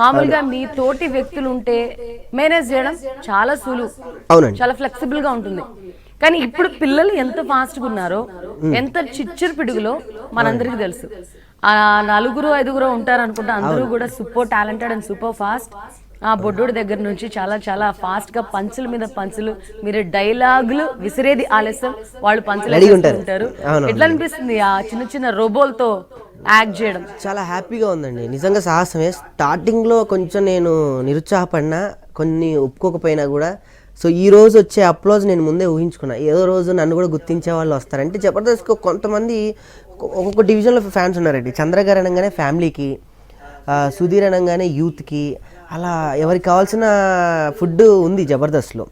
మామూలుగా మీ తోటి వ్యక్తులు ఉంటే మేనేజ్ చేయడం చాలా సులువు. అవునండి. చాలా ఫ్లెక్సిబుల్గా ఉంటుంది. కానీ ఇప్పుడు పిల్లలు ఎంత ఫాస్ట్గా ఉన్నారో ఎంత చిచ్చరు పిడుగులో మనందరికీ తెలుసు. ఆ నలుగురు ఐదుగురు ఉంటారు అనుకుంటే అందరూ కూడా super talented and super fast ఆ బొడ్డోడి దగ్గర నుంచి చాలా చాలా ఫాస్ట్గా పంచుల మీద పంచులు మీరు డైలాగులు విసిరేది ఆలస్యం. వాళ్ళు పంచులు ఉంటారు. ఎట్లా అనిపిస్తుంది ఆ చిన్న చిన్న రోబోలతో యాక్ట్ చేయడం. చాలా హ్యాపీగా ఉందండి. నిజంగా సాహసమే. స్టార్టింగ్లో కొంచెం నేను నిరుత్సాహపడినా కొన్ని ఒప్పుకోకపోయినా కూడా సో ఈ రోజు వచ్చే అప్లోజ్ నేను ముందే ఊహించుకున్నా. ఏదో రోజు నన్ను కూడా గుర్తించే వాళ్ళు వస్తారంటే జబర్దస్త్ కొంతమంది ఒక్కొక్క డివిజన్లో ఫ్యాన్స్ ఉన్నారండి. చంద్రగారు అనగానే ఫ్యామిలీకి సుధీర్ అనగానే యూత్కి అలా ఎవరికి కావాల్సిన ఫుడ్ ఉంది జబర్దస్త్లో.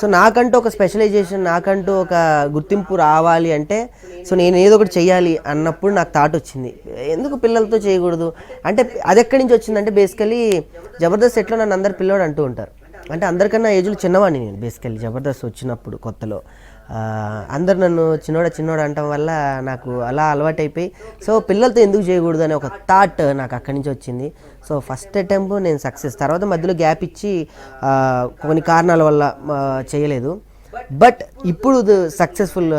సో నాకంటూ ఒక స్పెషలైజేషన్ నాకంటూ ఒక గుర్తింపు రావాలి అంటే సో నేను ఏదో ఒకటి చేయాలి అన్నప్పుడు నాకు థాట్ వచ్చింది. ఎందుకు పిల్లలతో చేయకూడదు? అంటే అది ఎక్కడి నుంచి వచ్చిందంటే బేసికలీ జబర్దస్త్ ఎట్లో నన్ను అందరు పిల్లోడు అంటూ ఉంటారు. అంటే అందరికన్నా ఏజ్లో చిన్నవాడిని నేను బేసికలీ జబర్దస్త్ వచ్చినప్పుడు కొత్తలో. అందరు నన్ను చిన్నోడ చిన్నోడ అనటం వల్ల నాకు అలా అలవాటైపోయి సో పిల్లలతో ఎందుకు చేయకూడదు అనే ఒక థాట్ నాకు అక్కడి నుంచి వచ్చింది. సో ఫస్ట్ అటెంప్ట్ నేను సక్సెస్ తర్వాత మధ్యలో గ్యాప్ ఇచ్చి కొన్ని కారణాల వల్ల చేయలేదు. బట్ ఇప్పుడు సక్సెస్ఫుల్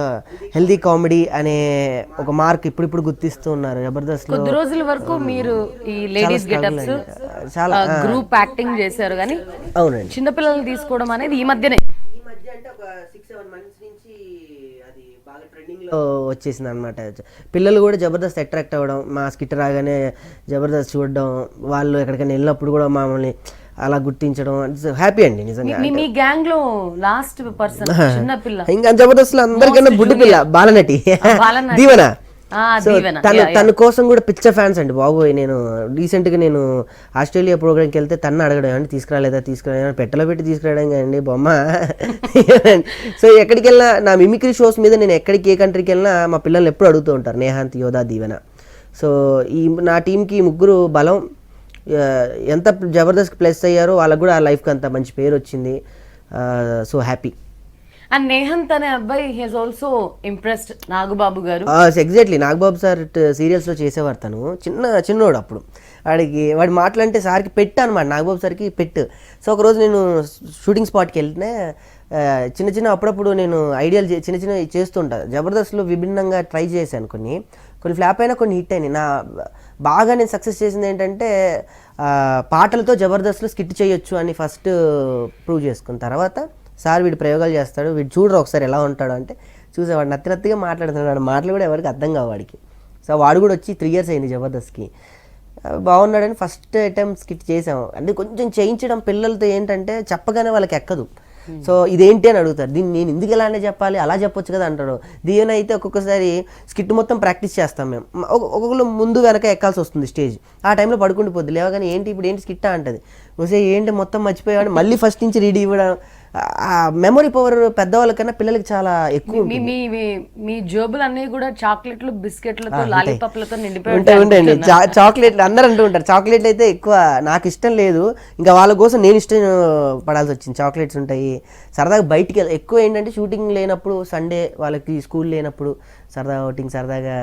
హెల్దీ కామెడీ అనే ఒక మార్క్ ఇప్పుడు ఇప్పుడు గుర్తిస్తూ ఉన్నారు. జబర్దస్త్లో కొద్ది రోజుల వరకు మీరు ఈ లేడీస్ గెటప్స్ చాలా గ్రూప్ యాక్టింగ్ చేశారు కానీ అవునండి. చిన్నపిల్లల్ని తీసుకోవడం అనేది ఈ మధ్యనే ఈ మధ్య అంటే ఒక సిక్స్ సెవెన్ మంత్స్ నుంచి అది బాగా ట్రెండింగ్లో వచ్చేసింది అనమాట పిల్లలు కూడా జబర్దస్త్ అట్రాక్ట్ అవ్వడం మా స్కిట్ రాగానే జబర్దస్త్ చూడడం వాళ్ళు ఎక్కడికైనా వెళ్ళినప్పుడు కూడా మమ్మల్ని అలా గుర్తించడం హ్యాపీ అండి నిజంగా మీ మీ గ్యాంగ్లో లాస్ట్ పర్సన్ చిన్న పిల్ల. ఇంకా జబర్దస్త్లో అందరికన్నా బుడ్డి పిల్ల బాలనటి. దీవెన. తను తన కోసం కూడా పిచ్చ ఫ్యాన్స్ అండి బాబోయ్. నేను రీసెంట్గా నేను ఆస్ట్రేలియా ప్రోగ్రామ్కి వెళ్తే తను అడగడం ఏమంటే తీసుకురాలేదా తీసుకురాలేదా? పెట్టెలో పెట్టి తీసుకురావడం కదండి బొమ్మ. సో ఎక్కడికి వెళ్ళినా నా మిమిక్రీ షోస్ మీద నేను ఎక్కడికి ఏ కంట్రీకి వెళ్ళినా మా పిల్లల్ని ఎప్పుడు అడుగుతూ ఉంటారు నేహాంత్ యోధా దీవెన. సో ఈ నా టీంకి ముగ్గురు బలం ఎంత జబర్దస్త్ ప్లస్ అయ్యారో వాళ్ళకు కూడా ఆ లైఫ్కి అంత మంచి పేరు వచ్చింది. So happy. అండ్ నేహంత్ అనే అబ్బాయి హెస్ ఆల్సో ఇంప్రెస్డ్ నాగబాబు గారు ఎగ్జాక్ట్లీ నాగబాబు సార్ సీరియల్స్లో చేసేవారు తను. చిన్న చిన్నోడు అప్పుడు. వాడికి వాడి మాటలంటే సార్కి పెట్టు అనమాట నాగబాబు సార్కి పెట్టు. సో ఒకరోజు నేను షూటింగ్ స్పాట్కి వెళ్తే చిన్న చిన్న అప్పుడప్పుడు నేను ఐడియాలు చే- చిన్న చిన్న చేస్తుంటా. జబర్దస్త్లో విభిన్నంగా ట్రై చేశాను కొన్ని. కొన్ని ఫ్లాప్ అయినా కొన్ని హిట్ అయినాయి. నా బాగా నేను సక్సెస్ చేసింది ఏంటంటే పాటలతో జబర్దస్త్లో స్కిట్ చేయొచ్చు అని ఫస్ట్ ప్రూవ్ uh, చేసుకున్న తర్వాత సార్ వీడు ప్రయోగాలు చేస్తాడు వీడు చూడరు ఒకసారి ఎలా ఉంటాడు అంటే చూసేవాడు నత్తి నత్తిగా మాట్లాడుతున్నాడు. మాటలు కూడా ఎవరికి అర్థం కావు వాడికి. సో వాడు కూడా వచ్చి త్రీ ఇయర్స్ అయింది జబర్దస్త్కి. బాగున్నాడని ఫస్ట్ అటెంప్ట్ స్కిట్ చేసాం అంటే కొంచెం చేయించడం పిల్లలతో ఏంటంటే చెప్పగానే వాళ్ళకి ఎక్కదు. సో ఇదేంటి అని అడుగుతారు. దీన్ని నేను ఎందుకు ఇలానే చెప్పాలి? అలా చెప్పొచ్చు కదా అంటాడు. దీని అయితే ఒక్కొక్కసారి స్కిట్ మొత్తం ప్రాక్టీస్ చేస్తాం మేము. ఒక్కొక్కరు ముందు వెనక ఎక్కాల్సి వస్తుంది స్టేజ్. ఆ టైంలో పడుకుండిపోద్ది. లేవగానే ఏంటి ఇప్పుడు ఏంటి స్కిట్టా అంటది. వస్తే ఏంటి మొత్తం మర్చిపోయాడు మళ్ళీ ఫస్ట్ నుంచి రెడీ ఇవ్వడం ఆ మెమొరీ పవర్ పెద్దవాళ్ళకన్నా పిల్లలకి చాలా ఎక్కువ మీ మీ మీ- జోబులు అన్ని కూడా చాక్లెట్లు బిస్కెట్లతో లాలీపాప్లతో నిండిపోయి ఉంటాయి ఉంటాయి ఉంటాయండి. చాక్లెట్లు అందరూ అంటూ ఉంటారు. చాక్లెట్లు అయితే ఎక్కువ నాకు ఇష్టం లేదు. ఇంకా వాళ్ళ కోసం నేను ఇష్టం పడాల్సి వచ్చింది. చాక్లెట్స్ ఉంటాయి. సరదాగా బయటికి ఎక్కువ ఏంటంటే షూటింగ్ లేనప్పుడు సండే వాళ్ళకి స్కూల్ లేనప్పుడు సరదాగా అవుటింగ్ సరదాగా